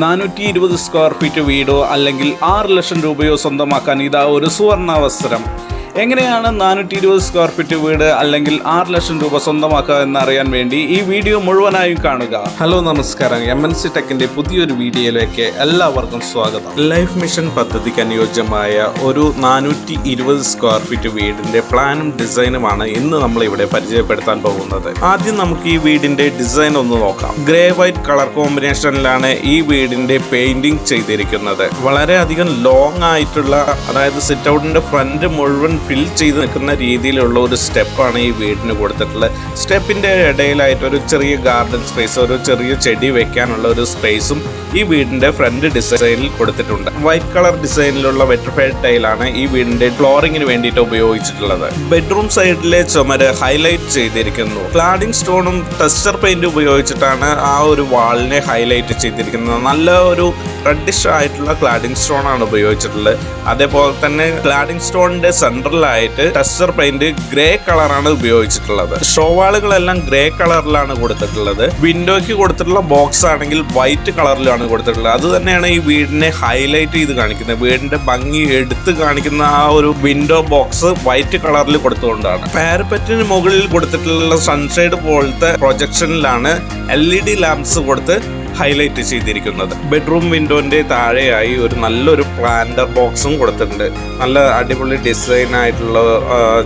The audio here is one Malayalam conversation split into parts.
നാനൂറ്റി ഇരുപത് സ്ക്വയർ ഫീറ്റ് വീടോ അല്ലെങ്കിൽ ആറ് ലക്ഷം രൂപയോ സ്വന്തമാക്കാൻ ഇതാ ഒരു സുവർണാവസരം. എങ്ങനെയാണ് നാനൂറ്റി ഇരുപത് സ്ക്വയർ ഫീറ്റ് വീട് അല്ലെങ്കിൽ ആറ് ലക്ഷം രൂപ സ്വന്തമാക്കുക എന്നറിയാൻ വേണ്ടി ഈ വീഡിയോ മുഴുവനായും കാണുക. ഹലോ നമസ്കാരം. എം എൻ സി ടെക്കിന്റെ പുതിയൊരു വീഡിയോയിലേക്ക് എല്ലാവർക്കും സ്വാഗതം. ലൈഫ് മിഷൻ പദ്ധതിക്ക് അനുയോജ്യമായ ഒരു നാനൂറ്റി ഇരുപത് സ്ക്വയർ ഫീറ്റ് വീടിന്റെ പ്ലാനും ഡിസൈനുമാണ് ഇന്ന് നമ്മൾ ഇവിടെ പരിചയപ്പെടുത്താൻ പോകുന്നത്. ആദ്യം നമുക്ക് ഈ വീടിന്റെ ഡിസൈൻ ഒന്ന് നോക്കാം. ഗ്രേ വൈറ്റ് കളർ കോമ്പിനേഷനിലാണ് ഈ വീടിന്റെ പെയിന്റിംഗ് ചെയ്തിരിക്കുന്നത്. വളരെ അധികം ലോങ് ആയിട്ടുള്ള അതായത് സിറ്റ് ഔട്ടിന്റെ ഫ്രണ്ട് മുഴുവൻ ഫിൽ ചെയ്ത് നിൽക്കുന്ന രീതിയിലുള്ള ഒരു സ്റ്റെപ്പാണ് ഈ വീടിന് കൊടുത്തിട്ടുള്ളത്. സ്റ്റെപ്പിന്റെ ഇടയിലായിട്ട് ഒരു ചെറിയ ഗാർഡൻ സ്പേസ് ഒരു ചെറിയ ചെടി വെക്കാനുള്ള ഒരു സ്പേസും ഈ വീടിന്റെ ഫ്രണ്ട് ഡിസൈനിൽ കൊടുത്തിട്ടുണ്ട്. വൈറ്റ് കളർ ഡിസൈനിലുള്ള വെട്രിഫൈഡ് ടൈലാണ് ഈ വീടിന്റെ ഫ്ലോറിങ്ങിന് വേണ്ടിയിട്ട് ഉപയോഗിച്ചിട്ടുള്ളത്. ബെഡ്റൂം സൈഡിലെ ചുമര് ഹൈലൈറ്റ് ചെയ്തിരിക്കുന്നു. ക്ലാഡിംഗ് സ്റ്റോണും ടെസ്റ്റർ പെയിന്റ് ഉപയോഗിച്ചിട്ടാണ് ആ ഒരു വാളിനെ ഹൈലൈറ്റ് ചെയ്തിരിക്കുന്നത്. നല്ല ഒരു റെഡിഷ് ആയിട്ടുള്ള ക്ലാഡിംഗ് സ്റ്റോൺ ആണ് ഉപയോഗിച്ചിട്ടുള്ളത്. അതേപോലെ തന്നെ ക്ലാഡിംഗ് സ്റ്റോണിന്റെ സെൻട്രലായിട്ട് ടെസ്റ്റർ പെയിന്റ് ഗ്രേ കളറാണ് ഉപയോഗിച്ചിട്ടുള്ളത്. ഷോവാളുകളെല്ലാം ഗ്രേ കളറിലാണ് കൊടുത്തിട്ടുള്ളത്. വിൻഡോയ്ക്ക് കൊടുത്തിട്ടുള്ള ബോക്സ് ആണെങ്കിൽ വൈറ്റ് കളറിലാണ് കൊടുത്തിട്ടുള്ളത്. അത് തന്നെയാണ് ഈ വീടിനെ ഹൈലൈറ്റ് ചെയ്ത് കാണിക്കുന്നത്. വീടിന്റെ ഭംഗി എടുത്ത് കാണിക്കുന്ന ആ ഒരു വിൻഡോ ബോക്സ് വൈറ്റ് കളറിൽ കൊടുത്തുകൊണ്ടാണ്. പാരപ്പറ്റിന് മുകളിൽ കൊടുത്തിട്ടുള്ള സൺഷെയ്ഡ് പോലത്തെ പ്രൊജക്ഷനിലാണ് എൽ ഇ ഡി ലാംപ്സ് കൊടുത്ത് ഹൈലൈറ്റ് ചെയ്തിരിക്കുന്നത്. ബെഡ്റൂം വിൻഡോന്റെ താഴെയായി ഒരു നല്ലൊരു പ്ലാന്റർ ബോക്സും കൊടുത്തിട്ടുണ്ട്. നല്ല അടിപൊളി ഡിസൈൻ ആയിട്ടുള്ള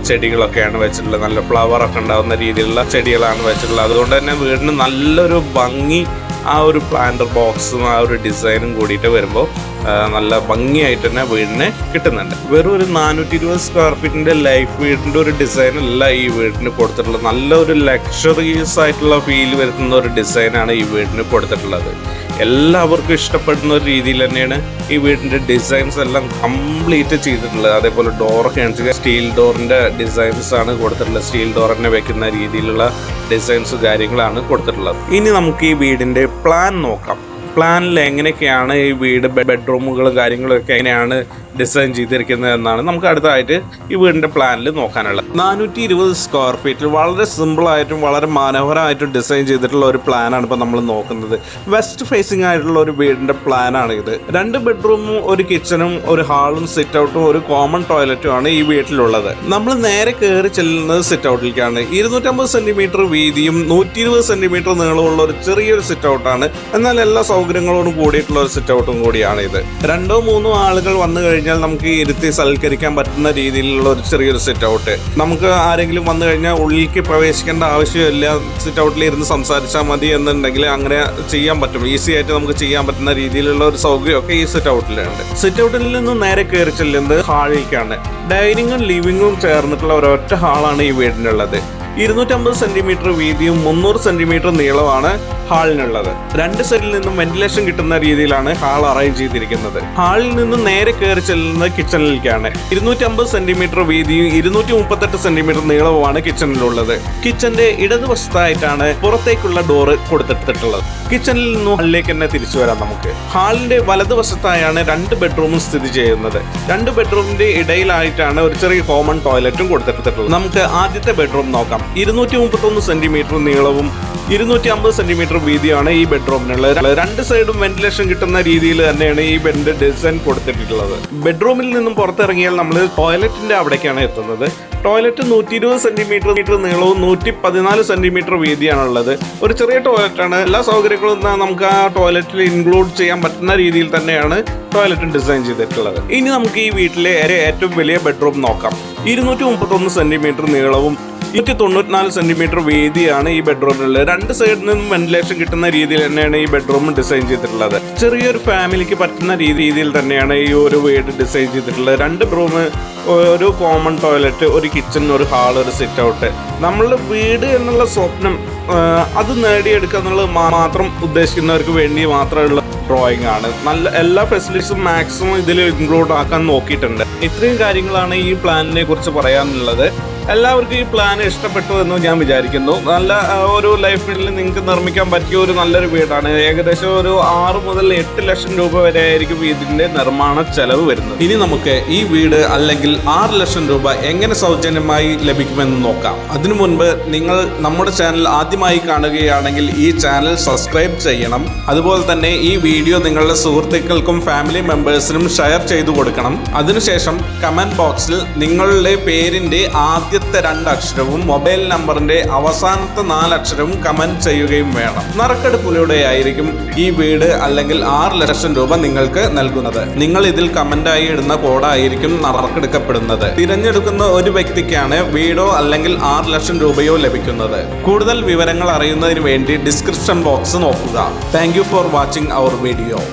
ചെടികളൊക്കെയാണ് വെച്ചിട്ടുള്ളത്. നല്ല ഫ്ലവർ ഒക്കെ ഉണ്ടാകുന്ന രീതിയിലുള്ള ചെടികളാണ് വെച്ചിട്ടുള്ളത്. അതുകൊണ്ട് തന്നെ വീടിന് നല്ലൊരു ഭംഗി ആ ഒരു പ്ലാന്റർ ബോക്സും ആ ഒരു ഡിസൈനും കൂടിയിട്ട് വരുമ്പോൾ നല്ല ഭംഗിയായിട്ട് തന്നെ വീടിന് കിട്ടുന്നുണ്ട്. വെറും ഒരു നാനൂറ്റി ഇരുപത് സ്ക്വയർ ഫീറ്റിന്റെ ലൈഫ് വീടിന്റെ ഒരു ഡിസൈൻ അല്ല ഈ വീടിന് കൊടുത്തിട്ടുള്ളത്. നല്ല ഒരു ലക്ഷറീസ് ആയിട്ടുള്ള ഫീൽ വരുത്തുന്ന ഒരു ഡിസൈനാണ് ഈ വീടിന് കൊടുത്തിട്ടുള്ളത്. എല്ലാവർക്കും ഇഷ്ടപ്പെടുന്ന ഒരു രീതിയിൽ തന്നെയാണ് ഈ വീടിന്റെ ഡിസൈൻസ് എല്ലാം കംപ്ലീറ്റ് ചെയ്തിട്ടുള്ളത്. അതേപോലെ ഡോറൊക്കെ ആണെങ്കിൽ സ്റ്റീൽ ഡോറിന്റെ ഡിസൈൻസ് ആണ് കൊടുത്തിട്ടുള്ളത്. സ്റ്റീൽ ഡോർ തന്നെ വെക്കുന്ന രീതിയിലുള്ള ഡിസൈൻസ് കാര്യങ്ങളാണ് കൊടുത്തിട്ടുള്ളത്. ഇനി നമുക്ക് ഈ വീടിന്റെ പ്ലാൻ നോക്കാം. പ്ലാനിൽ എങ്ങനെയൊക്കെയാണ് ഈ വീട് ബെഡ്റൂമുകൾ കാര്യങ്ങളൊക്കെ എങ്ങനെയാണ് ഡിസൈൻ ചെയ്തിരിക്കുന്നത് എന്നാണ് നമുക്ക് അടുത്തായിട്ട് ഈ വീടിന്റെ പ്ലാനിൽ നോക്കാനുള്ളത്. നാനൂറ്റി ഇരുപത് സ്ക്വയർ ഫീറ്റിൽ വളരെ സിമ്പിൾ ആയിട്ടും വളരെ മനോഹരമായിട്ടും ഡിസൈൻ ചെയ്തിട്ടുള്ള ഒരു പ്ലാനാണ് ഇപ്പോൾ നമ്മൾ നോക്കുന്നത്. വെസ്റ്റ് ഫേസിംഗ് ആയിട്ടുള്ള ഒരു വീടിന്റെ പ്ലാനാണ് ഇത്. രണ്ട് ബെഡ്റൂമും ഒരു കിച്ചണും ഒരു ഹാളും സിറ്റ് ഔട്ടും ഒരു കോമൺ ടോയ്ലറ്റും ആണ് ഈ വീട്ടിലുള്ളത്. നമ്മൾ നേരെ കയറി ചെല്ലുന്നത് സിറ്റ് ഔട്ടിലേക്കാണ് ഇരുന്നൂറ്റമ്പത് സെന്റിമീറ്റർ വീതിയും നൂറ്റി ഇരുപത് സെന്റിമീറ്റർ നീളമുള്ള ഒരു ചെറിയൊരു സിറ്റ് ഔട്ടാണ് എന്നാൽ എല്ലാ സൗകര്യങ്ങളോടും കൂടിയിട്ടുള്ള ഒരു സിറ്റ് ഔട്ടും കൂടിയാണ് ഇത്. രണ്ടോ മൂന്നോ ആളുകൾ വന്നു കഴിഞ്ഞാൽ നമുക്ക് ഇരുത്തി സൽക്കരിക്കാൻ പറ്റുന്ന രീതിയിലുള്ള ഒരു ചെറിയൊരു സെറ്റ് ഔട്ട് നമുക്ക് ആരെങ്കിലും വന്നു കഴിഞ്ഞാൽ ഉള്ളിലേക്ക് പ്രവേശിക്കേണ്ട ആവശ്യമില്ല സിറ്റ് ഔട്ടിൽ ഇരുന്ന് സംസാരിച്ചാൽ മതി എന്നുണ്ടെങ്കിൽ അങ്ങനെ ചെയ്യാൻ പറ്റും. ഈസി ആയിട്ട് നമുക്ക് ചെയ്യാൻ പറ്റുന്ന രീതിയിലുള്ള ഒരു സൗകര്യമൊക്കെ ഈ സിറ്റ് ഔട്ടിലുണ്ട് സിറ്റ് ഔട്ടിൽ നിന്ന് നേരെ കയറി ചെല്ലുന്നത് ഹാളിലേക്കാണ്. ഡൈനിങ്ങും ലിവിങ്ങും ചേർന്നിട്ടുള്ള ഒരൊറ്റ ഹാളാണ് ഈ വീടിനുള്ളത്. ഇരുന്നൂറ്റമ്പത് സെന്റിമീറ്റർ വീതിയും മുന്നൂറ് സെന്റിമീറ്റർ നീളമാണ് ഹാളിനുള്ളത്. രണ്ട് സൈഡിൽ നിന്നും വെന്റിലേഷൻ കിട്ടുന്ന രീതിയിലാണ് ഹാൾ അറേഞ്ച് ചെയ്തിരിക്കുന്നത്. ഹാളിൽ നിന്ന് നേരെ കയറി ചെല്ലുന്നത് കിച്ചണിലേക്കാണ്. ഇരുന്നൂറ്റി അമ്പത് സെന്റിമീറ്റർ വീതിയും ഇരുന്നൂറ്റി മുപ്പത്തെട്ട് സെന്റിമീറ്റർ നീളവുമാണ് കിച്ചണിലുള്ളത്. കിച്ചന്റെ ഇടതുവശത്തായിട്ടാണ് പുറത്തേക്കുള്ള ഡോറ് കൊടുത്തിട്ടുള്ളത് കിച്ചണിൽ നിന്നും ഹാളിലേക്ക് തന്നെ തിരിച്ചു വരാം നമുക്ക്. ഹാളിന്റെ വലതുവശത്തായാണ് രണ്ട് ബെഡ്റൂമും സ്ഥിതി ചെയ്യുന്നത്. രണ്ട് ബെഡ്റൂമിന്റെ ഇടയിലായിട്ടാണ് ഒരു ചെറിയ കോമൺ ടോയ്ലറ്റും കൊടുത്തിട്ടുള്ളത് നമുക്ക് ആദ്യത്തെ ബെഡ്റൂം നോക്കാം. ഇരുന്നൂറ്റി മുപ്പത്തൊന്ന് സെന്റിമീറ്റർ നീളവും ഇരുന്നൂറ്റി അമ്പത് സെന്റിമീറ്റർ വീതിയാണ് ഈ ബെഡ്റൂമിനുള്ളത്. രണ്ട് സൈഡും വെന്റിലേഷൻ കിട്ടുന്ന രീതിയിൽ തന്നെയാണ് ഈ ബെഡിന്റെ ഡിസൈൻ കൊടുത്തിട്ടുള്ളത്. ബെഡ്റൂമിൽ നിന്നും പുറത്തിറങ്ങിയാൽ നമ്മൾ ടോയ്ലറ്റിന്റെ അവിടേക്കാണ് എത്തുന്നത്. ടോയ്ലറ്റ് നൂറ്റി ഇരുപത് സെന്റിമീറ്റർ മീറ്റർ നീളവും നൂറ്റി പതിനാല് സെന്റിമീറ്റർ വീതിയാണുള്ളത്. ഒരു ചെറിയ ടോയ്ലറ്റാണ്. എല്ലാ സൗകര്യങ്ങളും നമുക്ക് ആ ടോയ്ലറ്റിൽ ഇൻക്ലൂഡ് ചെയ്യാൻ പറ്റുന്ന രീതിയിൽ തന്നെയാണ് ടോയ്ലറ്റ് ഡിസൈൻ ചെയ്തിട്ടുള്ളത്. ഇനി നമുക്ക് ഈ വീട്ടിലെ ഏറ്റവും വലിയ ബെഡ്റൂം നോക്കാം. ഇരുന്നൂറ്റി മുപ്പത്തൊന്ന് സെന്റിമീറ്റർ നീളവും ഇരുന്നൂറ്റി തൊണ്ണൂറ്റിനാല് സെന്റിമീറ്റർ വീതിയാണ് ഈ ബെഡ്റൂമിലുള്ളത് രണ്ട് സൈഡിൽ നിന്നും വെന്റിലേഷൻ കിട്ടുന്ന രീതിയിൽ തന്നെയാണ് ഈ ബെഡ്റൂം ഡിസൈൻ ചെയ്തിട്ടുള്ളത്. ചെറിയൊരു ഫാമിലിക്ക് പറ്റുന്ന രീതിയിൽ തന്നെയാണ് ഈ ഒരു വീട് ഡിസൈൻ ചെയ്തിട്ടുള്ളത്. രണ്ട് റൂം ഒരു കോമൺ ടോയ്ലറ്റ് ഒരു കിച്ചൺ ഒരു ഹാൾ ഒരു സിറ്റ് ഔട്ട് നമ്മളുടെ വീട് എന്നുള്ള സ്വപ്നം അത് നേടിയെടുക്കുക എന്നുള്ളത് മാത്രം ഉദ്ദേശിക്കുന്നവർക്ക് വേണ്ടി മാത്രമുള്ള ഡ്രോയിങ് ആണ്. നല്ല എല്ലാ ഫെസിലിറ്റീസും മാക്സിമം ഇതിൽ ഇൻക്ലൂഡ് ആക്കാൻ നോക്കിയിട്ടുണ്ട്. ഇത്രയും കാര്യങ്ങളാണ് ഈ പ്ലാനിനെ കുറിച്ച് പറയാനുള്ളത്. എല്ലാവർക്കും ഈ പ്ലാൻ ഇഷ്ടപ്പെട്ടു എന്ന് ഞാൻ വിചാരിക്കുന്നു. നല്ല ഒരു ലൈഫ് ലൈഫിൽ നിങ്ങൾക്ക് നിർമ്മിക്കാൻ പറ്റിയ ഒരു നല്ലൊരു വീടാണ്. ഏകദേശം ഒരു ആറ് മുതൽ എട്ട് ലക്ഷം രൂപ വരെ ആയിരിക്കും ഇതിന്റെ നിർമ്മാണ ചെലവ് വരുന്നത്. ഇനി നമുക്ക് ഈ വീട് അല്ലെങ്കിൽ ആറ് ലക്ഷം രൂപ എങ്ങനെ സൗജന്യമായി ലഭിക്കുമെന്ന് നോക്കാം. അതിനു മുൻപ് നിങ്ങൾ നമ്മുടെ ചാനൽ ആദ്യമായി കാണുകയാണെങ്കിൽ ഈ ചാനൽ സബ്സ്ക്രൈബ് ചെയ്യണം. അതുപോലെ തന്നെ ഈ വീഡിയോ നിങ്ങളുടെ സുഹൃത്തുക്കൾക്കും ഫാമിലി മെമ്പേഴ്സിനും ഷെയർ ചെയ്തു കൊടുക്കണം. അതിനുശേഷം കമന്റ് ബോക്സിൽ നിങ്ങളുടെ പേരിന്റെ ആദ്യത്തെ രണ്ട് അക്ഷരവും മൊബൈൽ നമ്പറിന്റെ അവസാനത്തെ നാലക്ഷരവും കമന്റ് ചെയ്യുകയും വേണം. നറുക്കെടുപ്പിലൂടെ ആയിരിക്കും ഈ വീട് അല്ലെങ്കിൽ ആറ് ലക്ഷം രൂപ നിങ്ങൾക്ക് നൽകുന്നത്. നിങ്ങൾ ഇതിൽ കമന്റായി ഇടുന്ന കോഡായിരിക്കും നറുക്കെടുക്കപ്പെടുന്നത്. തിരഞ്ഞെടുക്കുന്ന ഒരു വ്യക്തിക്കാണ് വീടോ അല്ലെങ്കിൽ ആറ് ലക്ഷം രൂപയോ ലഭിക്കുന്നത്. കൂടുതൽ വിവരങ്ങൾ അറിയുന്നതിന് വേണ്ടി ഡിസ്ക്രിപ്ഷൻ ബോക്സ് നോക്കുക. Thank for watching our video.